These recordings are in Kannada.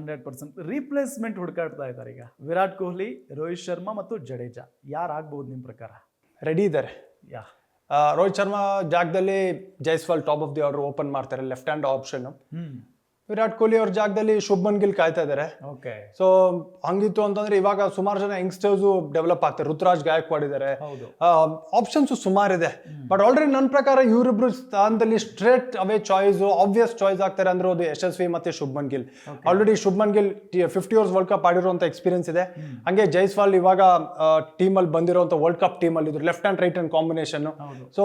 ಹಂಡ್ರೆಡ್ ಪರ್ಸೆಂಟ್ ರೀಪ್ಲೇಸ್ಮೆಂಟ್ ಹುಡುಕಾಡ್ತಾ ಇದ್ದಾರೆ ಈಗ. ವಿರಾಟ್ ಕೊಹ್ಲಿ ರೋಹಿತ್ ಶರ್ಮಾ ಮತ್ತು ಜಡೇಜಾ. ಯಾರಾಗ್ಬೋದು ನಿಮ್ಮ ಪ್ರಕಾರ? ರೆಡಿ ಇದ್ದಾರೆ. ಯಾ. ರೋಹಿತ್ ಶರ್ಮಾ ಜಾಗದಲ್ಲಿ Jaiswal top of the order open ಮಾಡ್ತಾರೆ left hand option hmm. Virat Kohli ಅವ್ರ ಜಾಗದಲ್ಲಿ ಶುಭ್ಮನ್ ಗಿಲ್ ಕಾಯ್ತಾ ಇದಾರೆ. ಓಕೆ ಸೊ ಹಂಗಿತ್ತು ಅಂತಂದ್ರೆ ಇವಾಗ ಸುಮಾರು ಜನ ಯಂಗ್ಸ್ಟರ್ಸ್ ಡೆವಲಪ್ ಆಗ್ತಾರೆ. ಋತುರಾಜ್ ಗಾಯಕ್ವಾಡ್ ಇದ್ದಾರೆ ಹೌದು. ಆಪ್ಷನ್ಸ್ ಸುಮಾರು ಇದೆ. ಬಟ್ ಆಲ್ರೆಡಿ ನನ್ನ ಪ್ರಕಾರ ಇವರಿಬ್ರು ಸ್ಥಾನದಲ್ಲಿ straight away choice obvious choice ಆಗ್ತಾರೆ ಅಂದ್ರೆ ಅದು ಯಶಸ್ವಿ ಮತ್ತೆ Shubman Gill. Already Shubman Gill fifty overs world cup ಆಡಿರುವಂತ experience ಇದೆ. ಹಂಗೆ ಜೈಸ್ವಾಲ್ ಇವಾಗ ಟೀಮ್ ಅಲ್ಲಿ ಬಂದಿರುವಂತ ವರ್ಲ್ಡ್ ಕಪ್ ಟೀಮ್ ಅಲ್ಲಿ ಇದ್ರು left hand right hand combination so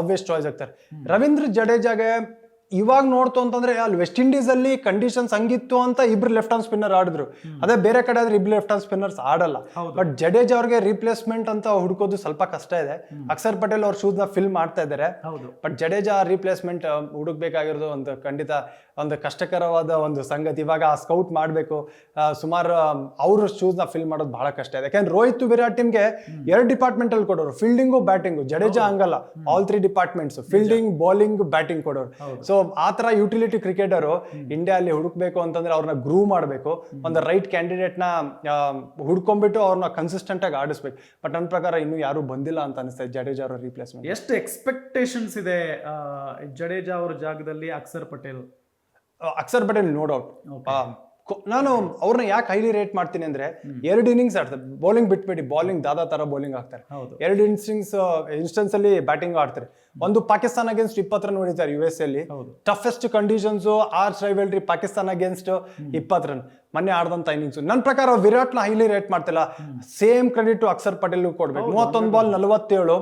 obvious choice ಆಗ್ತಾರೆ. ರವೀಂದ್ರ ಜಡೇಜಾಗೆ ಇವಾಗ ನೋಡ್ತು ಅಂತಂದ್ರೆ ಅಲ್ಲಿ ವೆಸ್ಟ್ ಇಂಡೀಸ್ ಅಲ್ಲಿ ಕಂಡೀಷನ್ಸ್ ಹಂಗಿತ್ತು ಅಂತ ಇಬ್ರು ಲೆಫ್ಟ್ ಹ್ಯಾಂಡ್ ಸ್ಪಿನ್ನರ್ ಆಡಿದ್ರು. ಅದೇ ಬೇರೆ ಕಡೆ ಆದ್ರೆ ಇಬ್ರು ಲೆಫ್ಟ್ ಹ್ಯಾಂಡ್ ಸ್ಪಿನ್ನರ್ಸ್ ಆಡಲ್ಲ. ಬಟ್ ಜಡೇಜ್ ಅವ್ರಿಗೆ ರೀಪ್ಲೇಸ್ಮೆಂಟ್ ಅಂತ ಹುಡುಕೋದು ಸ್ವಲ್ಪ ಕಷ್ಟ ಇದೆ. ಅಕ್ಷರ್ ಪಟೇಲ್ ಅವ್ರ ಶೂಸ್ನ ಫಿಲ್ ಮಾಡ್ತಾ ಇದ್ದಾರೆ ಬಟ್ ಜಡೇಜಾ ರೀಪ್ಲೇಸ್ಮೆಂಟ್ ಹುಡುಕ್ಬೇಕಾಗಿರೋದು ಒಂದು ಖಂಡಿತ ಒಂದು ಕಷ್ಟಕರವಾದ ಒಂದು ಸಂಗತಿ. ಇವಾಗ ಆ ಸ್ಕೌಟ್ ಮಾಡಬೇಕು. ಸುಮಾರು ಅವ್ರ ಶೂಸ್ನ ಫಿಲ್ ಮಾಡೋದು ಬಹಳ ಕಷ್ಟ ಇದೆ. ಯಾಕಂದ್ರೆ ರೋಹಿತ್ ವಿರಾಟ್ ಟೀಮ್ಗೆ ಎರಡು ಡಿಪಾರ್ಟ್ಮೆಂಟ್ ಅಲ್ಲಿ ಕೊಡೋರು ಫೀಲ್ಡಿಂಗು ಬ್ಯಾಟಿಂಗು ಜಡೇಜಾ ಹಂಗಲ್ಲ. All three departments fielding bowling batting ಕೊಡೋರು. ಸೊ ಆ ತರ ಯುಟಿಲಿಟಿ ಕ್ರಿಕೆಟರು ಇಂಡಿಯಾ ಅಲ್ಲಿ ಹುಡುಕ್ಬೇಕು ಅಂತಂದ್ರೆ ಅವ್ರನ್ನ ಗ್ರೂ ಮಾಡಬೇಕು. ಒಂದು ರೈಟ್ ಕ್ಯಾಂಡಿಡೇಟ್ನ ಆ, ಹುಡ್ಕೊಂಡ್ಬಿಟ್ಟು ಅವ್ರನ್ನ ಕನ್ಸಿಸ್ಟೆಂಟ್ ಆಗಿ ಆಡಿಸ್ಬೇಕು. ಬಟ್ ನನ್ನ ಪ್ರಕಾರ ಇನ್ನು ಯಾರು ಬಂದಿಲ್ಲ ಅಂತ ಅನಿಸ್ತದೆ ಜಡೇಜಾ ಅವರ ರೀಪ್ಲೇಸ್ಮೆಂಟ್ ಎಷ್ಟು ಎಕ್ಸ್ಪೆಕ್ಟೇಷನ್ಸ್ ಇದೆ ಜಡೇಜಾ ಅವ್ರ ಜಾಗದಲ್ಲಿ ಅಕ್ಷರ್ ಪಟೇಲ್? ಅಕ್ಷರ್ ಪಟೇಲ್ ನೋ ಡೌಟ್ ನಾನು ಅವ್ರನ್ನ ಯಾಕೆ ಹೈಲಿ ರೇಟ್ ಮಾಡ್ತೀನಿ ಅಂದ್ರೆ ಎರಡು ಇನ್ನಿಂಗ್ಸ್ ಆಡ್ತಾರೆ. ಬೌಲಿಂಗ್ ಬಿಟ್ಬಿಡಿ ಬೌಲಿಂಗ್ ದಾದಾ ತರ ಬೌಲಿಂಗ್ ಆಗ್ತಾರೆ ಎರಡು ಇನ್ಸ್ಟಿಂಗ್ಸ್ ಇನ್ಸ್ಟೆನ್ಸ್ ಅಲ್ಲಿ ಬ್ಯಾಟಿಂಗ್ ಆಡ್ತಾರೆ. ಒಂದು ಪಾಕಿಸ್ತಾನ ಅಗೇನ್ಸ್ಟ್ ಇಪ್ಪತ್ತು ರನ್ ಹೊಡಿತಾರೆ ಯು ಎಸ್ ಅಲ್ಲಿ. Toughest conditions arch rivalry Pakistan against ಇಪ್ಪತ್ತು ರನ್ ಮೊನ್ನೆ ಆಡ್ದಂತ ಇನ್ನಿಂಗ್ಸ್ ನನ್ನ ಪ್ರಕಾರ ವಿರಾಟ್ನ ಹೈಲಿ ರೇಟ್ ಮಾಡ್ತಿಲ್ಲ. ಸೇಮ್ ಕ್ರೆಡಿಟ್ ಅಕ್ಷರ್ ಪಟೇಲ್ ಕೊಡ್ಬೇಕು. ಮೂವತ್ತೊಂದು ಬಾಲ್ ನಲವತ್ತೇಳು.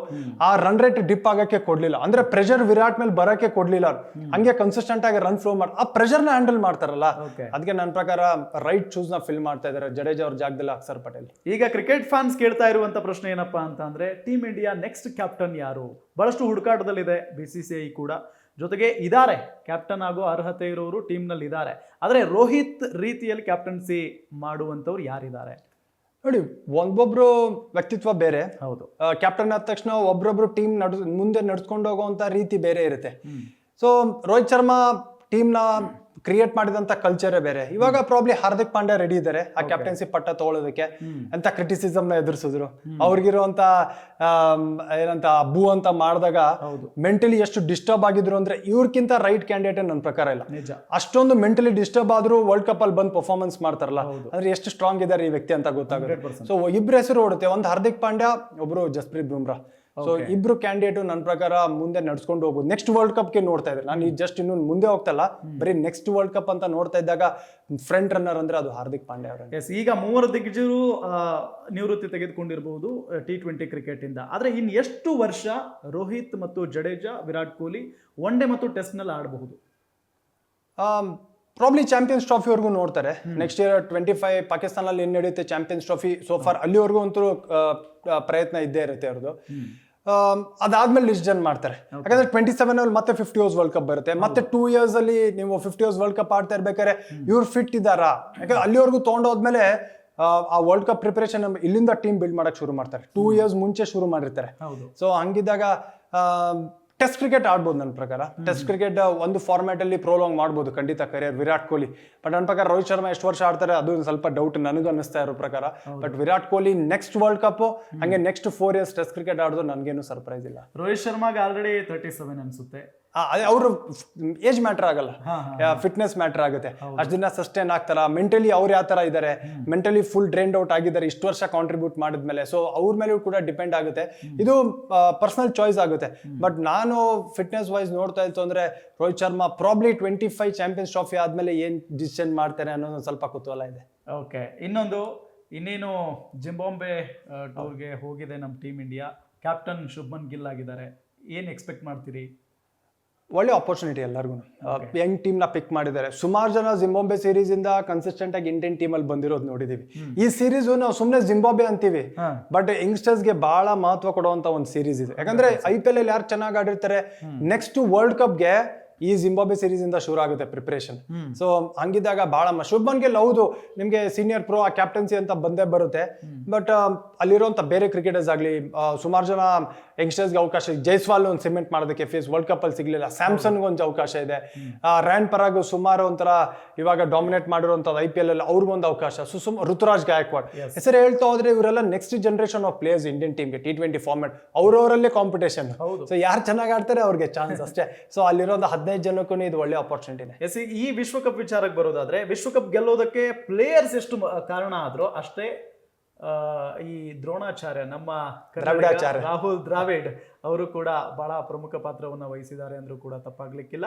ಆ ರನ್ ರೇಟ್ ಡಿಪ್ ಆಗಕ್ಕೆ ಕೊಡ್ಲಿಲ್ಲ. ಅಂದ್ರೆ ಪ್ರೆಷರ್ ವಿರಾಟ್ ಮೇಲೆ ಬರಕ್ಕೆ ಕೊಡ್ಲಿಲ್ಲ. ಹಂಗೆ ಕನ್ಸಿಸ್ಟೆಂಟ್ ಆಗಿ ರನ್ ಫ್ಲೋ ಮಾಡಿ ಆ ಪ್ರೆಷರ್ನ ಹ್ಯಾಂಡಲ್ ಮಾಡ್ತಾರಲ್ಲ. ಅದಕ್ಕೆ ನನ್ನ ಪ್ರಕಾರ ರೈಟ್ ಚೂಸ್ನ ಫಿಲ್ ಮಾಡ್ತಾ ಇದಾರೆ. ಜಡೇಜಾ ಅವ್ರ ಜಾಗದಲ್ಲಿ ಅಕ್ಷರ್ ಪಟೇಲ್ ಈಗ ಕ್ರಿಕೆಟ್ ಫ್ಯಾನ್ಸ್ ಕೇಳ್ತಾ ಇರುವಂತ ಪ್ರಶ್ನೆ ಏನಪ್ಪಾ ಅಂತ ಅಂದ್ರೆ ಟೀಮ್ ಇಂಡಿಯಾ ನೆಕ್ಸ್ಟ್ ಕ್ಯಾಪ್ಟನ್ ಯಾರು? ಬಹಳಷ್ಟು ಹುಡುಕಾಟದಲ್ಲಿದೆ ಬಿ ಸಿ ಸಿ ಐ ಕೂಡ. ಜೊತೆಗೆ ಇದ್ದಾರೆ ಕ್ಯಾಪ್ಟನ್ ಆಗೋ ಅರ್ಹತೆ ಇರೋರು ಟೀಮ್ನಲ್ಲಿ ಇದ್ದಾರೆ ಆದರೆ ರೋಹಿತ್ ರೀತಿಯಲ್ಲಿ ಕ್ಯಾಪ್ಟನ್ಸಿ ಮಾಡುವಂಥವ್ರು ಯಾರಿದ್ದಾರೆ? ನೋಡಿ ಒಬ್ಬೊಬ್ರು ವ್ಯಕ್ತಿತ್ವ ಬೇರೆ. ಹೌದು. ಕ್ಯಾಪ್ಟನ್ ಆದ ತಕ್ಷಣ ಒಬ್ರೊಬ್ರು ಟೀಮ್ ನಡ್ ಮುಂದೆ ನಡ್ಸ್ಕೊಂಡು ಹೋಗುವಂತ ರೀತಿ ಬೇರೆ ಇರುತ್ತೆ. ಸೊ ರೋಹಿತ್ ಶರ್ಮಾ ಟೀಮ್ನ ಕ್ರಿಯೇಟ್ ಮಾಡಿದಂತ ಕಲ್ಚರೇ ಬೇರೆ. ಇವಾಗ ಪ್ರಾಬ್ಲಿ ಹಾರ್ದಿಕ್ ಪಾಂಡ್ಯ ರೆಡಿ ಇದ್ದಾರೆ ಆ ಕ್ಯಾಪ್ಟನ್ಸಿ ಪಟ್ಟ ತಗೊಳ್ಳೋದಕ್ಕೆ. ಅಂತ ಕ್ರಿಟಿಸಿಸಮ್ನ ಎದುರಿಸಿದ್ರು. ಅವ್ರಿಗಿರುವಂತ ಏನಂತ ಅಬ್ಬು ಅಂತ ಮಾಡಿದಾಗ ಮೆಂಟಲಿ ಎಷ್ಟು ಡಿಸ್ಟರ್ಬ್ ಆಗಿದ್ರು ಅಂದ್ರೆ ಇವ್ರಕ್ಕಿಂತ ರೈಟ್ ಕ್ಯಾಂಡಿಡೇಟ್ ನನ್ನ ಪ್ರಕಾರ ಇಲ್ಲ. ನಿಜ. ಅಷ್ಟೊಂದು ಮೆಂಟಲಿ ಡಿಸ್ಟರ್ಬ್ ಆದ್ರೂ ವರ್ಲ್ಡ್ ಕಪ್ ಅಲ್ಲಿ ಬಂದು ಪರ್ಫಾರ್ಮೆನ್ಸ್ ಮಾಡ್ತಾರಲ್ಲ. ಅಂದ್ರೆ ಎಷ್ಟು ಸ್ಟ್ರಾಂಗ್ ಇದಾರೆ ಈ ವ್ಯಕ್ತಿ ಅಂತ ಗೊತ್ತಾಗುತ್ತೆ. ಸೊ ಇಬ್ರು ಹೆಸರು ಓಡುತ್ತೆ. ಒಂದು ಹಾರ್ದಿಕ್ ಪಾಂಡ್ಯ ಒಬ್ರು ಜಸ್ಪ್ರೀತ್ ಬುಮ್ರಾ. ಸೊ. ಇಬ್ರು ಕ್ಯಾಂಡಿಡೇಟ್ ನನ್ನ ಪ್ರಕಾರ ಮುಂದೆ ನಡ್ಸ್ಕೊಂಡು ಹೋಗ್ಬೋದು. ನೆಕ್ಸ್ಟ್ ವರ್ಲ್ಡ್ ಕಪ್ಗೆ ನೋಡ್ತಾ ಇದ್ದೆ ನಾನು ಜಸ್ಟ್ ಇನ್ನು ಮುಂದೆ ಹೋಗ್ತಲ್ಲ ಬರೀ ನೆಕ್ಸ್ಟ್ ವರ್ಲ್ಡ್ ಕಪ್ ಅಂತ ನೋಡ್ತಾ ಇದ್ದಾಗ ಫ್ರಂಟ್ ರನ್ನರ್ ಅಂದ್ರೆ ಅದು ಹಾರ್ದಿಕ್ ಪಾಂಡೆ ಅವರೇ. ಎಸ್ ಈಗ ಮೂವರು ದಿಗ್ಗಜರು ನಿವೃತ್ತಿ ತೆಗೆದುಕೊಂಡಿರಬಹುದು ಟಿ ಟ್ವೆಂಟಿ ಕ್ರಿಕೆಟ್ ಇಂದ. ಆದ್ರೆ ಇನ್ ಎಷ್ಟು ವರ್ಷ ರೋಹಿತ್ ಮತ್ತು ಜಡೇಜಾ ವಿರಾಟ್ ಕೊಹ್ಲಿ ಒನ್ ಡೇ ಮತ್ತು ಟೆಸ್ಟ್ನಲ್ಲಿ ಆಡಬಹುದು? ಪ್ರಾಬ್ಲಿ ಚಾಂಪಿಯನ್ಸ್ ಟ್ರಾಫಿವರೆಗೂ ನೋಡ್ತಾರೆ. ನೆಕ್ಸ್ಟ್ ಇಯರ್ ಟ್ವೆಂಟಿ ಫೈವ್ ಪಾಕಿಸ್ತಾನಲ್ಲಿ ಏನು ನಡೆಯುತ್ತೆ ಚಾಂಪಿಯನ್ಸ್ ಟ್ರಾಫಿ ಸೋ ಫಾರ್ ಅಲ್ಲಿವರೆಗೂ ಅಂತೂ ಪ್ರಯತ್ನ ಇದ್ದೇ ಇರುತ್ತೆ ಅವ್ರದ್ದು. ಅದಾದ್ಮೇಲೆ ಡಿಸಿಷನ್ ಮಾಡ್ತಾರೆ. ಯಾಕಂದ್ರೆ ಟ್ವೆಂಟಿ ಸೆವೆನ್ ಅಲ್ಲಿ ಮತ್ತೆ ಫಿಫ್ಟಿ ಓವರ್ಸ್ ವರ್ಲ್ಡ್ ಕಪ್ ಬರುತ್ತೆ. ಮತ್ತೆ ಟೂ ಇಯರ್ಸ್ ಅಲ್ಲಿ ನೀವು ಫಿಫ್ಟಿ ಓವರ್ಸ್ ವರ್ಲ್ಡ್ ಕಪ್ ಆಡ್ತಾ ಇರ್ಬೇಕಾದ್ರೆ ಇವ್ರು ಫಿಟ್ ಇದ್ದಾರಾ? ಯಾಕಂದ್ರೆ ಅಲ್ಲಿವರೆಗೂ ತೊಗೊಂಡೋದ್ಮೇಲೆ ಆ, ಆ ವರ್ಲ್ಡ್ ಕಪ್ ಪ್ರಿಪರೇಷನ್ ಇಲ್ಲಿಂದ ಟೀಮ್ ಬಿಲ್ಡ್ ಮಾಡಕ್ ಶುರು ಮಾಡ್ತಾರೆ. ಟೂ ಇಯರ್ಸ್ ಮುಂಚೆ ಶುರು ಮಾಡಿರ್ತಾರೆ. ಸೊ ಹಂಗಿದ್ದಾಗ ಟೆಸ್ಟ್ ಕ್ರಿಕೆಟ್ ಆಡ್ಬೋದು ನನ್ನ ಪ್ರಕಾರ. ಟೆಸ್ಟ್ ಕ್ರಿಕೆಟ್ ಒಂದು ಫಾರ್ಮ್ಯಾಟ್ ಅಲ್ಲಿ ಪ್ರೋಲಾಂಗ್ ಮಾಡ್ಬೋದು. ಖಂಡಿತ ಕರಿಯರ್ ವಿರಾಟ್ ಕೊಹ್ಲಿ. ಬಟ್ ನನ್ನ ಪ್ರಕಾರ ರೋಹಿತ್ ಶರ್ಮಾ ಎಷ್ಟು ವರ್ಷ ಆಡ್ತಾರೆ ಅದು ಒಂದು ಸ್ವಲ್ಪ ಡೌಟ್ ನನಗೂ ಅನಿಸ್ತಾ ಇರೋ ಪ್ರಕಾರ. But Virat Kohli next world cup ಹಂಗೆ next four years test cricket ಆಡೋದು ನನಗೇನು ಸರ್ಪ್ರೈಸ್ ಇಲ್ಲ. ರೋಹಿತ್ ಶರ್ಮಾಗೆ ಆಲ್ರೆಡಿ ತರ್ಟಿ ಸೆವೆನ್ ಅನ್ಸುತ್ತೆ. ಅವರು ಏಜ್ ಮ್ಯಾಟರ್ ಆಗಲ್ಲ. ಫಿಟ್ನೆಸ್ ಮ್ಯಾಟರ್ ಆಗುತ್ತೆ. ಅಷ್ಟು ದಿನ ಸಸ್ಟೈನ್ ಆಗ್ತಾರ ಮೆಂಟಲಿ ಅವ್ರು ಯಾವ ತರ ಇದ್ದಾರೆ ಮೆಂಟಲಿ ಫುಲ್ ಡ್ರೈನ್ಡ್ ಔಟ್ ಆಗಿದ್ದಾರೆ. ಇಷ್ಟು ವರ್ಷ ಕಾಂಟ್ರಿಬ್ಯೂಟ್ ಮಾಡಿದ್ಮೇಲೆ. ಸೊ ಅವ್ರ ಮೇಲೂ ಕೂಡ ಡಿಪೆಂಡ್ ಆಗುತ್ತೆ. ಇದು ಪರ್ಸನಲ್ ಚಾಯ್ಸ್ ಆಗುತ್ತೆ. ಬಟ್ ನಾನು ಫಿಟ್ನೆಸ್ ವೈಸ್ ನೋಡ್ತಾ ಇತ್ತು ಅಂದ್ರೆ Rohit Sharma probably twenty five champions trophy ಆದ್ಮೇಲೆ ಏನ್ ಡಿಸಿಷನ್ ಮಾಡ್ತಾರೆ ಅನ್ನೋದು ಸ್ವಲ್ಪ ಕುತೂಹಲ ಇದೆ. ಓಕೆ ಇನ್ನೊಂದು ಇನ್ನೇನು ಜಿಂಬಾಂಬೆ ಟೂರ್ಗೆ ಹೋಗಿದೆ ನಮ್ಮ team India captain Shubman Gill ಆಗಿದ್ದಾರೆ. ಏನು ಎಕ್ಸ್ಪೆಕ್ಟ್ ಮಾಡ್ತೀರಿ? ಒಳ್ಳೆ ಆಪರ್ಚುನಿಟಿ ಎಲ್ಲರಿಗೂ ಯಂಗ್ ಟೀಮ್ನ ಪಿಕ್ ಮಾಡಿದ್ದಾರೆ. ಸುಮಾರು ಜನ ಜಿಂಬಾಂಬೆ ಸೀರೀಸ್ ಇಂದ ಕನ್ಸಿಸ್ಟೆಂಟ್ ಆಗಿ ಇಂಡಿಯನ್ ಟೀಮ್ ಅಲ್ಲಿ ಬಂದಿರೋದು ನೋಡಿದೀವಿ. ಈ ಸೀರೀಸ್ ನಾವು ಸುಮ್ಮನೆ ಜಿಂಬಾಬೆ ಅಂತೀವಿ. ಬಟ್ ಯಂಗ್ಸ್ಟರ್ಸ್ಗೆ ಬಹಳ ಮಹತ್ವ ಕೊಡುವಂತ ಒಂದು ಸೀರೀಸ್ ಇದೆ. ಯಾಕಂದ್ರೆ ಐ ಪಿ ಎಲ್ ಅಲ್ಲಿ ಯಾರು ಚೆನ್ನಾಗಿ ಆಡಿರ್ತಾರೆ ನೆಕ್ಸ್ಟ್ ವರ್ಲ್ಡ್ ಕಪ್ಗೆ ಈ ಜಿಂಬಾಬೆ ಸೀರೀಸ್ ಇಂದ ಶುರು ಆಗುತ್ತೆ ಪ್ರಿಪರೇಷನ್. ಸೊ ಹಂಗಿದ್ದಾಗ ಬಹಳ ಗಿಲ್ ಹೌದು ನಿಮ್ಗೆ ಸೀನಿಯರ್ ಪ್ರೋ ಆ ಕ್ಯಾಪ್ಟನ್ಸಿ ಅಂತ ಬಂದೇ ಬರುತ್ತೆ. ಬಟ್ ಅಲ್ಲಿರುವಂಥ ಬೇರೆ ಕ್ರಿಕೆಟರ್ಸ್ ಆಗಲಿ ಸುಮಾರು ಜನ ಯಂಗ್ಸ್ಟರ್ಸ್ಗೆ ಅವಕಾಶ ಇದೆ. ಜೈಸ್ವಾಲ್ ಒಂದು ಸಿಮೆಂಟ್ ಮಾಡೋದಕ್ಕೆ ಫೇಸ್ ವರ್ಲ್ಡ್ ಕಪ್ಪಲ್ಲಿ ಸಿಗಲಿಲ್ಲ. ಸ್ಯಾಮ್ಸಂಗ್ ಒಂದು ಅವಕಾಶ ಇದೆ. ರ್ಯಾನ್ ಪರಾಗ್ ಸುಮಾರು ಒಂಥರ ಇವಾಗ ಡಾಮಿನೇಟ್ ಮಾಡಿರುವಂಥದ್ದು ಐ ಪಿ ಎಲ್ ಅಲ್ಲಿ ಅವ್ರಿಗೊಂದು ಅವಕಾಶ. ಸೊ ಸುಮ್ ಋತುರಾಜ್ ಗಾಯಕ್ವಾಡ್. ಹೆಸರು ಹೇಳ್ತಾ ಹೋದ್ರೆ ಇವರೆಲ್ಲ next generation of players Indian ಟೀಮ್ಗೆ ಟಿ ಟ್ವೆಂಟಿ ಫಾರ್ಮೆಟ್ ಅವರವರಲ್ಲೇ ಕಾಂಪಿಟೇಷನ್ ಹೌದು. ಸೊ ಯಾರು ಚೆನ್ನಾಗಿ ಆಡ್ತಾರೆ ಅವ್ರಿಗೆ ಚಾನ್ಸ್ ಅಷ್ಟೇ. ಸೊ ಅಲ್ಲಿರೋ ಒಂದು ಹದಿನೈದು ಜನಕ್ಕೂ ಇದು ಒಳ್ಳೆ ಆಪರ್ಚುನಿಟಿನೇ ಎಸ್ ಈ ವಿಶ್ವಕಪ್ ವಿಚಾರಕ್ಕೆ ಬರೋದಾದ್ರೆ ವಿಶ್ವಕಪ್ ಗೆಲ್ಲೋದಕ್ಕೆ ಪ್ಲೇಯರ್ಸ್ ಎಷ್ಟು ಕಾರಣ ಆದರೂ ಅಷ್ಟೇ ಈ ದ್ರೋಣಾಚಾರ್ಯ ನಮ್ಮ. ರಾಹುಲ್ ದ್ರಾವಿಡ್ ಅವರು ಕೂಡ ಬಹಳ ಪ್ರಮುಖ ಪಾತ್ರವನ್ನು ವಹಿಸಿದ್ದಾರೆ ಅಂದ್ರೂ ಕೂಡ ತಪ್ಪಾಗ್ಲಿಕ್ಕಿಲ್ಲ.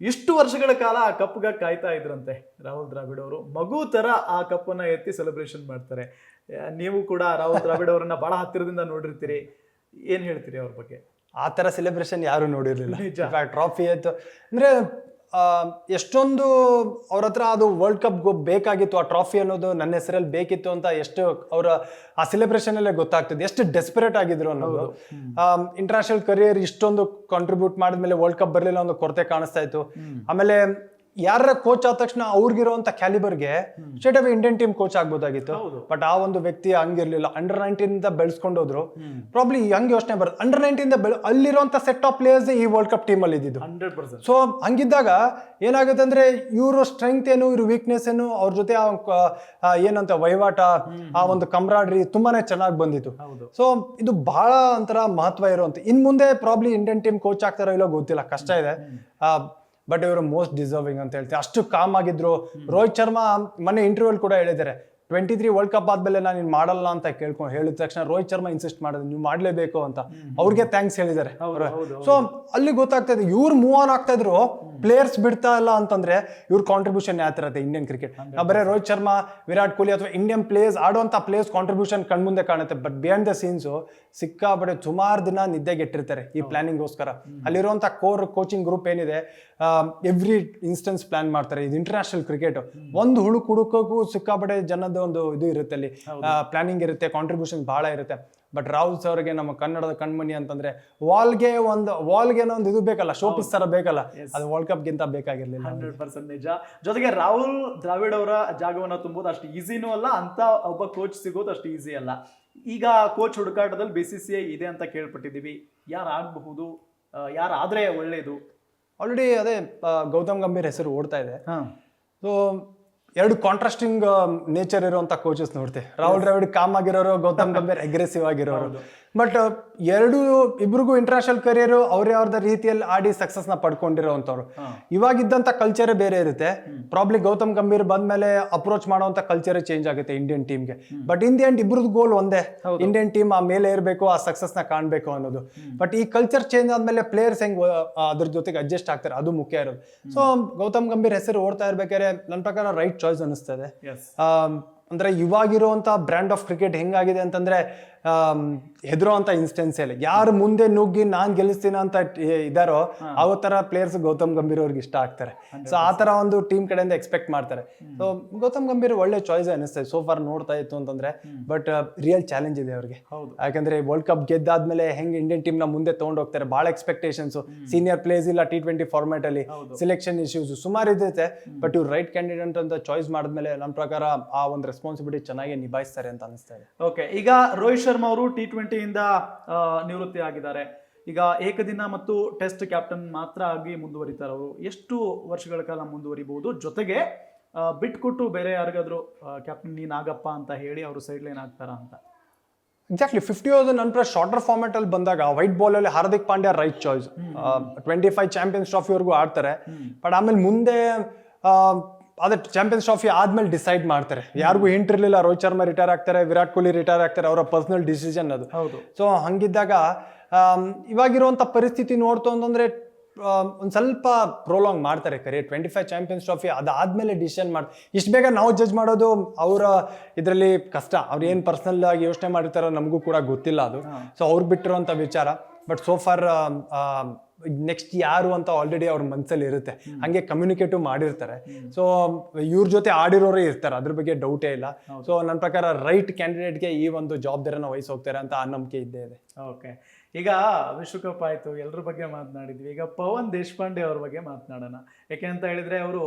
ಇಷ್ಟು ವರ್ಷಗಳ ಕಾಲ ಆ ಕಪ್ಗೆ ಕಾಯ್ತಾ ಇದ್ರಂತೆ ರಾಹುಲ್ ದ್ರಾವಿಡ್ ಅವರು. ಮಗು ತರ ಆ ಕಪ್ಪನ್ನ ಎತ್ತಿ ಸೆಲೆಬ್ರೇಷನ್ ಮಾಡ್ತಾರೆ. ನೀವು ಕೂಡ ರಾಹುಲ್ ದ್ರಾವಿಡ್ ಅವರನ್ನ ಬಹಳ ಹತ್ತಿರದಿಂದ ನೋಡಿರ್ತೀರಿ. ಏನ್ ಹೇಳ್ತೀರಿ ಅವ್ರ ಬಗ್ಗೆ? ಆ ಥರ ಸೆಲೆಬ್ರೇಷನ್ ಯಾರು ನೋಡಿರಲಿಲ್ಲ. ಟ್ರಾಫಿ ಆಯ್ತು ಅಂದ್ರೆ ಎಷ್ಟೊಂದು ಅವ್ರ ಹತ್ರ ಅದು ವರ್ಲ್ಡ್ ಕಪ್ ಬೇಕಾಗಿತ್ತು ಆ ಟ್ರಾಫಿ ಅನ್ನೋದು ನನ್ನ ಹೆಸರಲ್ಲಿ ಬೇಕಿತ್ತು ಅಂತ ಎಷ್ಟು ಅವರ ಆ ಸೆಲೆಬ್ರೇಷನ್ ಅಲ್ಲೇ ಗೊತ್ತಾಗ್ತದೆ. ಎಷ್ಟು ಡೆಸ್ಪರೇಟ್ ಆಗಿದ್ರು ಅನ್ನೋದು. ಇಂಟರ್ನ್ಯಾಷನಲ್ ಕರಿಯರ್ ಇಷ್ಟೊಂದು ಕಾಂಟ್ರಿಬ್ಯೂಟ್ ಮಾಡಿದ್ಮೇಲೆ ವರ್ಲ್ಡ್ ಕಪ್ ಬರಲಿಲ್ಲ ಒಂದು ಕೊರತೆ ಕಾಣಿಸ್ತಾ ಇತ್ತು. ಆಮೇಲೆ ಯಾರ ಕೋಚ್ ಆದ ತಕ್ಷಣ ಅವ್ರಿಗಿರುವಂತ ಕ್ಯಾಲಿಬರ್ಗೆ state of Indian team coach ಆಗ್ಬೋದಾಗಿತ್ತು. But ಆ ಒಂದು ವ್ಯಕ್ತಿ ಹಂಗಿರ್ಲಿಲ್ಲ. ಅಂಡರ್ ನೈನ್ಟೀನ್ ಇಂದ ಬೆಳೆಸ್ಕೊಂಡೋದ್ರು ಪ್ರಾಬ್ಲಿ ಹಂಗೆ ಯೋಚನೆ ಬರುತ್ತೆ. ಅಂಡರ್ ನೈನ್ಟೀನ್ ಇಂದ ಬೆಳೆ ಅಲ್ಲಿರುವಂತ ಸೆಟ್ ಆಫ್ ಪ್ಲೇಯರ್ಸ್ ಈ ವರ್ಲ್ಡ್ ಕಪ್ ಟೀಮ್ ಅಲ್ಲಿ ಇದ್ದಿದ್ದು. ಸೊ ಹಂಗಿದ್ದಾಗ ಏನಾಗುತ್ತೆ ಅಂದ್ರೆ ಇವರು ಸ್ಟ್ರೆಂಗ್ತ್ ಏನು ಇವ್ರ ವೀಕ್ನೆಸ್ ಏನು ಅವ್ರ ಜೊತೆ ಏನಂತ ವಹಿವಾಟ ಆ ಒಂದು ಕಮ್ರಾಡ್ರಿ ತುಂಬಾನೇ ಚೆನ್ನಾಗಿ ಬಂದಿತ್ತು. ಸೊ ಇದು ಬಹಳ ಒಂಥರ ಮಹತ್ವ ಇರುವಂತ. ಇನ್ ಮುಂದೆ ಪ್ರಾಬ್ಲಿ ಇಂಡಿಯನ್ ಟೀಮ್ ಕೋಚ್ ಆಗ್ತಾರೋ ಇಲ್ಲೋ ಗೊತ್ತಿಲ್ಲ. ಕಷ್ಟ ಇದೆ. ಬಟ್ ಇವರು ಮೋಸ್ಟ್ ಡಿಸರ್ವಿಂಗ್ ಅಂತ ಹೇಳ್ತಾರೆ. ಅಷ್ಟು ಕಾಮ್ ಆಗಿದ್ರು. ರೋಹಿತ್ ಶರ್ಮಾ ಮೊನ್ನೆ ಇಂಟರ್ವ್ಯೂಲ್ ಕೂಡ ಹೇಳಿದ್ದಾರೆ. ಟ್ವೆಂಟಿ ತ್ರೀ ವರ್ಲ್ಡ್ ಕಪ್ ಆದ್ಮೇಲೆ ನಾನು ನೀನ್ ಮಾಡಲ್ಲ ಅಂತ ಕೇಳ್ಕೊಂಡು ಹೇಳಿದ ತಕ್ಷಣ ರೋಹಿತ್ ಶರ್ಮಾ ಇನ್ಸಿಸ್ಟ್ ಮಾಡಿದ್ರೆ ನೀವು ಮಾಡಲೇಬೇಕು ಅಂತ. ಅವ್ರಿಗೆ ಥ್ಯಾಂಕ್ಸ್ ಹೇಳಿದ್ದಾರೆ ಸೊ ಅಲ್ಲಿ ಗೊತ್ತಾಗ್ತಾ ಇದೆ ಇವ್ರು ಮೂವ್ ಆನ್ ಆಗ್ತಾ ಇದ್ರು ಪ್ಲೇಯರ್ಸ್ ಬಿಡ್ತಾ ಇಲ್ಲ ಅಂತಂದ್ರೆ ಇವ್ರ ಕಾಂಟ್ರಿಬ್ಯೂಷನ್ ಯಾವ ಇರುತ್ತೆ ಇಂಡಿಯನ್ ಕ್ರಿಕೆಟ್ ಬರೀ ರೋಹಿತ್ ಶರ್ಮಾ ವಿರಾಟ್ ಕೊಹ್ಲಿ ಅಥವಾ ಇಂಡಿಯನ್ ಪ್ಲೇಯರ್ಸ್ ಆಡುವಂತ ಪ್ಲೇಯರ್ಸ್ ಕಾಂಟ್ರಿಬ್ಯೂಷನ್ ಕಣ್ಮುಂದೆ ಕಾಣುತ್ತೆ ಬಟ್ ಬಿಯಾಂಡ್ ದ ಸೀನ್ಸ್ ಸಿಕ್ಕಾಬಡೆ ಸುಮಾರು ದಿನ ನಿದ್ದೆಗೆಟ್ಟಿರ್ತಾರೆ ಈ ಪ್ಲಾನಿಂಗ್ಗೋಸ್ಕರ ಅಲ್ಲಿರುವಂತ ಕೋರ್ ಕೋಚಿಂಗ್ ಗ್ರೂಪ್ ಏನಿದೆ ಎವ್ರಿ ಇನ್ಸ್ಟೆನ್ಸ್ ಪ್ಲಾನ್ ಮಾಡ್ತಾರೆ ಇದು ಇಂಟರ್ನ್ಯಾಷನಲ್ ಕ್ರಿಕೆಟ್ ಒಂದು ಹುಳು ಹುಡುಕಕ್ಕೂ ಸಿಕ್ಕಾಬಡೆ ಜನದ ಒಂದು ಇದು ಇರುತ್ತೆ ಅಲ್ಲಿ. ಪ್ಲಾನಿಂಗ್ ಇರುತ್ತೆ ಕಾಂಟ್ರಿಬ್ಯೂಷನ್ ಬಹಳ ಇರುತ್ತೆ. ಬಟ್ ರಾಹುಲ್ ಸರ್ಗೆ ನಮ್ಮ ಕನ್ನಡದ ಕಣ್ಮಣಿ ಅಂತಂದ್ರೆ ವಾಲ್ಗೆ ಒಂದು ವಾಲ್ಗೆ ಒಂದು ಇದು ಬೇಕಲ್ಲ ಶೋಪಿಸ್ ತರ ಬೇಕಲ್ಲ. ಅದು ವರ್ಲ್ಡ್ ಕಪ್ ಗಿಂತ ಬೇಕಾಗಿರ್ಲಿಲ್ಲ ಹಂಡ್ರೆಡ್ ಪರ್ಸೆಂಟ್ ನಿಜ. ಜೊತೆಗೆ ರಾಹುಲ್ ದ್ರಾವಿಡ್ ಅವರ ಜಾಗವನ್ನು ತುಂಬೋದು ಅಷ್ಟು ಈಸಿನೂ ಅಲ್ಲ ಅಂತ ಒಬ್ಬ ಕೋಚ್ ಸಿಗೋದು ಅಷ್ಟು ಈಸಿ ಅಲ್ಲ. ಈಗ ಕೋಚ್ ಹುಡುಕಾಟದಲ್ಲಿ ಬಿ ಸಿ ಸಿ ಐ ಇದೆ ಅಂತ ಕೇಳ್ಪಟ್ಟಿದ್ದೀವಿ. ಯಾರು ಆಗಬಹುದು ಯಾರಾದ್ರೆ ಒಳ್ಳೇದು? ಆಲ್ರೆಡಿ ಅದೇ ಗೌತಮ್ ಗಂಭೀರ್ ಹೆಸರು ಓಡ್ತಾ ಇದೆ. ಹಾ. ಸೊ ಎರಡು ಕಾಂಟ್ರಾಸ್ಟಿಂಗ್ ನೇಚರ್ ಇರುವಂತ ಕೋಚಸ್ ನೋಡ್ತೀವಿ ರಾಹುಲ್ ದ್ರಾವಿಡ್ ಕಾಮ್ ಆಗಿರೋರು ಗೌತಮ್ ಗಂಭೀರ್ ಅಗ್ರೆಸಿವ್ ಆಗಿರೋರು. ಬಟ್ ಎರಡು ಇಬ್ರಿಗೂ ಇಂಟರ್ನ್ಯಾಷನಲ್ ಕರಿಯರು ಅವರೇ ಅವ್ರದ ರೀತಿಯಲ್ಲಿ ಆಡಿ ಸಕ್ಸಸ್ನ ಪಡ್ಕೊಂಡಿರೋಂಥವ್ರು. ಹಾ. ಇವಾಗಿದ್ದಂತ ಕಲ್ಚರೇ ಬೇರೆ ಇರುತ್ತೆ. ಪ್ರಾಬ್ಲಿ ಗೌತಮ್ ಗಂಭೀರ್ ಬಂದ್ಮೇಲೆ ಅಪ್ರೋಚ್ ಮಾಡುವಂತ ಕಲ್ಚರೇ ಚೇಂಜ್ ಆಗುತ್ತೆ ಇಂಡಿಯನ್ ಟೀಮ್ಗೆ ಬಟ್ ಇನ್ ದಿ ಎಂಡ್ ಇಬ್ರದ್ದು ಗೋಲ್ ಒಂದೇ. ಇಂಡಿಯನ್ ಟೀಮ್ ಆ ಮೇಲೆ ಇರಬೇಕು ಆ ಸಕ್ಸಸ್ನ ಕಾಣಬೇಕು ಅನ್ನೋದು. ಬಟ್ ಈ ಕಲ್ಚರ್ ಚೇಂಜ್ ಆದಮೇಲೆ ಪ್ಲೇಯರ್ಸ್ ಹೆಂಗ್ ಅದ್ರ ಜೊತೆಗೆ ಅಡ್ಜಸ್ಟ್ ಆಗ್ತಾರೆ ಅದು ಮುಖ್ಯ ಇರೋದು. ಸೊ ಗೌತಮ್ ಗಂಭೀರ್ ಹೆಸರು ಓಡ್ತಾ ಇರ್ಬೇಕಾದ್ರೆ ನನ್ನ ಪ್ರಕಾರ ರೈಟ್ ಚಾಯ್ಸ್ ಅನಿಸ್ತದೆ ಅಂದ್ರೆ ಇವಾಗಿರುವಂತ ಬ್ರ್ಯಾಂಡ್ ಆಫ್ ಕ್ರಿಕೆಟ್ ಹೆಂಗಾಗಿದೆ ಅಂತಂದ್ರೆ ಹೆದರೋ ಅಂತ ಇನ್ಸ್ಟೆನ್ಸ್ ಅಲ್ಲಿ. ಯಾರು ಮುಂದೆ ನುಗ್ಗಿ ನಾನ್ ಗೆಲ್ಲಿಸ್ತೀನಿ ಅಂತ ಇದಾರೋ ಆ ತರ ಪ್ಲೇಯರ್ಸ್ ಗೌತಮ್ ಗಂಭೀರ್ ಅವ್ರಿಗೆ ಇಷ್ಟ ಆಗ್ತಾರೆ. ಸೊ ಆ ತರ ಒಂದು ಟೀಮ್ ಕಡೆಯಿಂದ ಎಕ್ಸ್ಪೆಕ್ಟ್ ಮಾಡ್ತಾರೆ. ಸೊ ಗೌತಮ್ ಗಂಭೀರ್ ಒಳ್ಳೆ ಚಾಯ್ಸ್ ಅನಿಸ್ತದೆ ಸೋ ಫಾರ್ ನೋಡ್ತಾ ಇತ್ತು ಅಂತಂದ್ರೆ ಬಟ್ ರಿಯಲ್ ಚಾಲೆಂಜ್ ಇದೆ ಅವ್ರಿಗೆ. ಯಾಕಂದ್ರೆ ವರ್ಲ್ಡ್ ಕಪ್ ಗೆದ್ದಾದ್ಮೇಲೆ ಹೆಂಗ್ ಇಂಡಿಯನ್ ಟೀಮ್ನ ಮುಂದೆ ತಗೊಂಡ್ ಹೋಗ್ತಾರೆ ಬಹಳ ಎಕ್ಸ್ಪೆಕ್ಟೇಷನ್ಸ್ ಸೀನಿಯರ್ ಪ್ಲೇಸ್ ಇಲ್ಲ ಟಿ ಟ್ವೆಂಟಿ ಫಾರ್ಮ್ಯಾಟ್ ಅಲ್ಲಿ. ಸೆಲೆಕ್ಷನ್ ಇಶ್ಯೂಸ್ ಸುಮಾರು ಇರುತ್ತೆ ಬಟ್ ಇವ್ರು ರೈಟ್ ಕ್ಯಾಂಡಿಡೇಟ್ ಅಂತ ಚಾಯ್ಸ್ ಮಾಡಿದ್ಮೇಲೆ ನನ್ನ ಪ್ರಕಾರ ಆ ಒಂದು ರೆಸ್ಪಾನ್ಸಿಬಿಲಿಟಿ ಚೆನ್ನಾಗಿ ನಿಭಾಯಿಸ್ತಾರೆ ಅಂತ ಅನಿಸ್ತಾ ಇದೆ ಓಕೆ ಈಗ ರೋಹಿತ್ ಶರ್ಮಾ ಅವರು ಟಿ ಟ್ವೆಂಟಿಯಿಂದ ನಿವೃತ್ತಿ ಆಗಿದ್ದಾರೆ ಈಗ ಏಕದಿನ ಮತ್ತು ಟೆಸ್ಟ್ ಕ್ಯಾಪ್ಟನ್ ಮಾತ್ರ ಆಗಿ ಮುಂದುವರಿತಾರೆ ಅವರು. ಎಷ್ಟು ವರ್ಷಗಳ ಕಾಲ ಮುಂದುವರಿಬಹುದು? ಜೊತೆಗೆ ಬಿಟ್ಕೊಟ್ಟು ಬೇರೆ ಯಾರಿಗಾದ್ರೂ ಕ್ಯಾಪ್ಟನ್ ನೀನ್ ಆಗಪ್ಪ ಅಂತ ಹೇಳಿ ಅವರು ಸೈಡ್ ಲೈನ್ ಆಗ್ತಾರಾ ಅಂತ? ಎಕ್ಸಾಕ್ಟ್ಲಿ ಫಿಫ್ಟಿ ಓವರ್ಸ್ ನಂತರ ಶಾರ್ಟರ್ ಫಾರ್ಮೆಟ್ ಅಲ್ಲಿ ಬಂದಾಗ ವೈಟ್ ಬಾಲ್ ಅಲ್ಲಿ Hardik Pandya right choice twenty five champions ಟ್ರಾಫಿವರೆಗೂ ಆಡ್ತಾರೆ. ಬಟ್ ಆಮೇಲೆ ಮುಂದೆ ಅದೇ ಚಾಂಪಿಯನ್ಸ್ ಟ್ರಾಫಿ ಆದ್ಮೇಲೆ ಡಿಸೈಡ್ ಮಾಡ್ತಾರೆ. ಯಾರಿಗೂ ಇರ್ಲಿಲ್ಲ ರೋಹಿತ್ ಶರ್ಮಾ ರಿಟೈರ್ ಆಗ್ತಾರೆ ವಿರಾಟ್ ಕೊಹ್ಲಿ ರಿಟೈರ್ ಆಗ್ತಾರೆ ಅವರ ಪರ್ಸನಲ್ ಡಿಸಿಷನ್ ಅದು. ಹೌದು. ಸೊ ಹಂಗಿದ್ದಾಗ ಇವಾಗಿರುವಂಥ ಪರಿಸ್ಥಿತಿ ನೋಡ್ತು ಅಂತಂದ್ರೆ ಒಂದು ಸ್ವಲ್ಪ ಪ್ರೋಲಾಂಗ್ ಮಾಡ್ತಾರೆ career twenty five champions trophy ಅದಾದ್ಮೇಲೆ ಡಿಸಿಷನ್ ಮಾಡಿ ಇಷ್ಟು ಬೇಗ ನಾವು ಜಡ್ಜ್ ಮಾಡೋದು ಅವರ ಇದರಲ್ಲಿ ಕಷ್ಟ. ಅವ್ರು ಏನು ಪರ್ಸನಲ್ ಆಗಿ ಯೋಚನೆ ಮಾಡಿರ್ತಾರೋ ನಮಗೂ ಕೂಡ ಗೊತ್ತಿಲ್ಲ ಅದು. ಸೊ ಅವ್ರು ಬಿಟ್ಟಿರುವಂಥ ವಿಚಾರ. ಬಟ್ ಸೋ ಫಾರ್ ನೆಕ್ಸ್ಟ್ ಯಾರು ಅಂತ ಆಲ್ರೆಡಿ ಅವ್ರ ಮನಸ್ಸಲ್ಲಿ ಇರುತ್ತೆ. ಹಂಗೆ ಕಮ್ಯುನಿಕೇಟಿವ್ ಮಾಡಿರ್ತಾರೆ. ಸೊ ಇವ್ರ ಜೊತೆ ಆಡಿರೋರೇ ಇರ್ತಾರೆ. ಅದ್ರ ಬಗ್ಗೆ ಡೌಟೇ ಇಲ್ಲ. ಸೊ ನನ್ನ ಪ್ರಕಾರ ರೈಟ್ ಕ್ಯಾಂಡಿಡೇಟ್ಗೆ ಈ ಒಂದು ಜವಾಬ್ದಾರಿನ ವಹಿಸೋಗ್ತಾರೆ ಅಂತ ಆ ನಂಬಿಕೆ ಇದ್ದೇ ಇದೆ. ಓಕೆ ಈಗ ವಿಶ್ವಕಪ್ ಆಯಿತು. ಎಲ್ಲರ ಬಗ್ಗೆ ಮಾತನಾಡಿದ್ವಿ. ಈಗ ಪವನ್ ದೇಶಪಾಂಡೆ ಅವ್ರ ಬಗ್ಗೆ ಮಾತನಾಡೋಣ. ಯಾಕೆ ಅಂತ ಹೇಳಿದ್ರೆ ಅವರು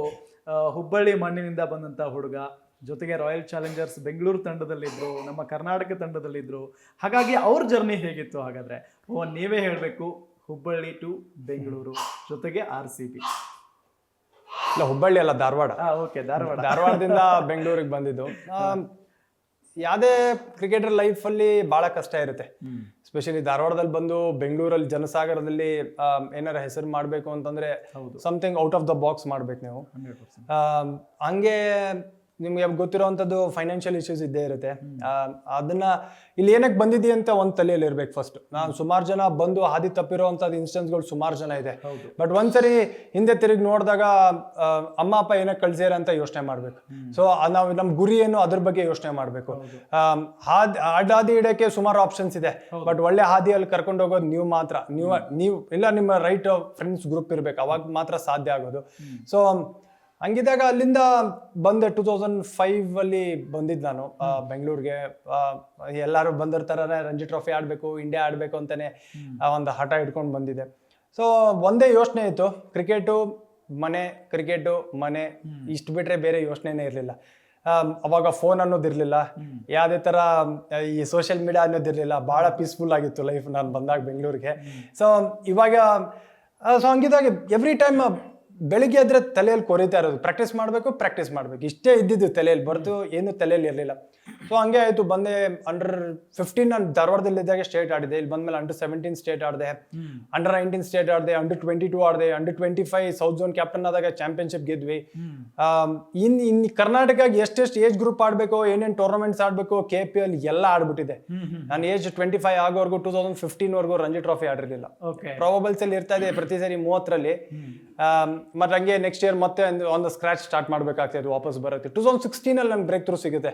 ಹುಬ್ಬಳ್ಳಿ ಮಣ್ಣಿನಿಂದ ಬಂದಂಥ ಹುಡುಗ. ಜೊತೆಗೆ ರಾಯಲ್ ಚಾಲೆಂಜರ್ಸ್ ಬೆಂಗಳೂರು ತಂಡದಲ್ಲಿದ್ದರು ನಮ್ಮ ಕರ್ನಾಟಕ ತಂಡದಲ್ಲಿದ್ದರು ಹಾಗಾಗಿ ಅವ್ರ ಜರ್ನಿ ಹೇಗಿತ್ತು ಹಾಗಾದ್ರೆ? ಓ ನೀವೇ ಹೇಳಬೇಕು ಹುಬ್ಬಳ್ಳಿ ಟು ಬೆಂಗಳೂರು ಜೊತೆಗೆ ಆರ್ ಸಿ ಬಿ. ಇಲ್ಲ ಹುಬ್ಬಳ್ಳಿ ಅಲ್ಲ ಧಾರವಾಡ. ಓಕೆ ಧಾರವಾಡ. ಧಾರವಾಡದಿಂದ ಬೆಂಗಳೂರಿಗೆ ಬಂದಿದ್ದು. ಯಾವುದೇ ಕ್ರಿಕೆಟರ್ ಲೈಫಲ್ಲಿ ಭಾಳ ಕಷ್ಟ ಇರುತ್ತೆ. ಸ್ಪೆಷಲಿ ಧಾರವಾಡದಲ್ಲಿ ಬಂದು ಬೆಂಗಳೂರಲ್ಲಿ ಜನಸಾಗರದಲ್ಲಿ ಏನಾರು ಹೆಸರು ಮಾಡಬೇಕು ಅಂತಂದ್ರೆ something out of the box ಮಾಡ್ಬೇಕು ನೀವು. ಹಂಗೆ ನಿಮ್ಗೆ ಗೊತ್ತಿರೋವಂಥದ್ದು ಫೈನಾನ್ಷಿಯಲ್ ಇಶ್ಯೂಸ್ ಇದ್ದೇ ಇರುತ್ತೆ. ಅದನ್ನ ಇಲ್ಲಿ ಏನಕ್ಕೆ ಬಂದಿದ್ದೀ ಅಂತ ಒಂದು ತಲೆಯಲ್ಲಿ ಇರ್ಬೇಕು ಫಸ್ಟ್ ನಾನು ಸುಮಾರು ಜನ ಬಂದು ಹಾದಿ ತಪ್ಪಿರೋವಂಥದ್ದು ಇನ್ಸ್ಟೆನ್ಸ್ಗಳು ಸುಮಾರು ಜನ ಇದೆ. ಬಟ್ ಒಂದ್ಸರಿ ಹಿಂದೆ ತಿರುಗಿ ನೋಡಿದಾಗ ಅಮ್ಮ ಅಪ್ಪ ಏನಕ್ಕೆ ಕಳ್ಸಿರ ಅಂತ ಯೋಚನೆ ಮಾಡ್ಬೇಕು. ಸೊ ನಾವು ನಮ್ಮ ಗುರಿ ಏನು ಅದ್ರ ಬಗ್ಗೆ ಯೋಚನೆ ಮಾಡಬೇಕು. ಆ ಹಾದಿ ಅಡ್ಡಾದಿ ಇಡಕ್ಕೆ ಸುಮಾರು ಆಪ್ಷನ್ಸ್ ಇದೆ. ಬಟ್ ಒಳ್ಳೆ ಹಾದಿಯಲ್ಲಿ ಕರ್ಕೊಂಡು ಹೋಗೋದು ನೀವು ಮಾತ್ರ. ನೀವು ನೀವು ಇಲ್ಲ ನಿಮ್ಮ ರೈಟ್ ಫ್ರೆಂಡ್ಸ್ ಗ್ರೂಪ್ ಇರ್ಬೇಕು. ಅವಾಗ ಮಾತ್ರ ಸಾಧ್ಯ ಆಗೋದು. ಸೊ ಹಂಗಿದಾಗ ಅಲ್ಲಿಂದ ಬಂದೆ ಟೂ ತೌಸಂಡ್ ಫೈವ್ ಅಲ್ಲಿ ಬಂದಿದ್ದು ನಾನು. ಬೆಂಗಳೂರಿಗೆ. ಎಲ್ಲರೂ ಬಂದಿರ್ತಾರೆ ರಂಜಿ ಟ್ರೋಫಿ ಆಡಬೇಕು ಇಂಡಿಯಾ ಆಡಬೇಕು ಅಂತಾನೆ ಒಂದು ಹಠ ಇಟ್ಕೊಂಡು ಬಂದಿದ್ದೆ. ಸೊ ಒಂದೇ ಯೋಚನೆ ಇತ್ತು. ಕ್ರಿಕೆಟು ಮನೆ ಕ್ರಿಕೆಟು ಮನೆ ಇಷ್ಟು ಬಿಟ್ರೆ ಬೇರೆ ಯೋಚನೆನೇ ಇರಲಿಲ್ಲ. ಅವಾಗ ಫೋನ್ ಅನ್ನೋದಿರಲಿಲ್ಲ ಯಾವುದೇ ಥರ ಈ ಸೋಷಿಯಲ್ ಮೀಡಿಯಾ ಅನ್ನೋದಿರಲಿಲ್ಲ ಭಾಳ ಪೀಸ್ಫುಲ್ ಆಗಿತ್ತು ಲೈಫ್ ನಾನು ಬಂದಾಗ ಬೆಂಗಳೂರಿಗೆ. ಸೊ ಇವಾಗ ಸೊ ಹಂಗಿದಾಗ ಎವ್ರಿ ಟೈಮ್ ಬೆಳಿಗ್ಗೆ ಆದರೆ ತಲೆಯಲ್ಲಿ ಕೊರಿತಾ ಇರೋದು. ಪ್ರಾಕ್ಟೀಸ್ ಮಾಡಬೇಕು ಪ್ರಾಕ್ಟೀಸ್ ಮಾಡಬೇಕು. ಇಷ್ಟೇ ಇದ್ದಿದ್ದು ತಲೆಯಲ್ಲಿ, ಬರೆದು ಏನು ತಲೆಯಲ್ಲಿ ಇರಲಿಲ್ಲ. ಸೊ ಹಂಗೆ ಆಯಿತು. ಬಂದೆ ಅಂಡರ್ ಫಿಫ್ಟೀನ್ ನಾನು ಧಾರವಾಡದಲ್ಲಿದ್ದಾಗ ಸ್ಟೇಟ್ ಆಡಿದೆ. ಇಲ್ಲಿ ಬಂದ್ಮೇಲೆ ಅಂಡರ್ ಸೆವೆಂಟೀನ್ ಸ್ಟೇಟ್ ಆಡಿದೆ. ಅಂಡರ್ ನೈನ್ಟೀನ್ ಸ್ಟೇಟ್ ಆಡಿದೆ. Under twenty two ಆಡಿದೆ. Under twenty five south zone captain ಆದಾಗ ಚಾಂಪಿಯನ್ಶಿಪ್ ಗೆದ್ವಿ. ಇನ್ ಇನ್ ಕರ್ನಾಟಕ ಎಷ್ಟೆಷ್ಟು ಏಜ್ ಗ್ರೂಪ್ ಆಡಬೇಕು ಏನೇನು ಟೂರ್ನಮೆಂಟ್ಸ್ ಆಡಬೇಕು ಕೆ ಪಿ ಎಲ್ ಎಲ್ಲ ಆಡ್ಬಿಟ್ಟಿದೆ. ನಾನು ಏಜ್ ಟ್ವೆಂಟಿ ಫೈವ್ ಆಗೋವರೆಗೂ ಟೂ ತೌಸಂಡ್ ಫಿಫ್ಟೀನ್ ವರೆಗೂ ರಂಜಿ ಟ್ರಾಫಿ ಆಡಿರಲಿಲ್ಲ. ಓಕೆ ಪ್ರಾಬಬಲ್ಸ್ ಅಲ್ಲಿ ಇರ್ತಾ ಇದೆ ಪ್ರತಿ ಸರಿ ಮೂವತ್ತರಲ್ಲಿ. ಮತ್ತೆ ಹಂಗೆ ನೆಕ್ಸ್ಟ್ ಇಯರ್ ಮತ್ತೆ ಒಂದು ಸ್ಕ್ರಾಚ್ ಸ್ಟಾರ್ಟ್ ಮಾಡಬೇಕಾಗ್ತದೆ ವಾಪಸ್ ಬರುತ್ತೆ ಟೂ ತೌಸಂಡ್ ಸಿಕ್ಸ್ಟೀನ್ ಅಲ್ಲಿ ನನ್ಗೆ ಬ್ರೇಕ್ ಥ್ರೂ ಸಿಗುತ್ತೆ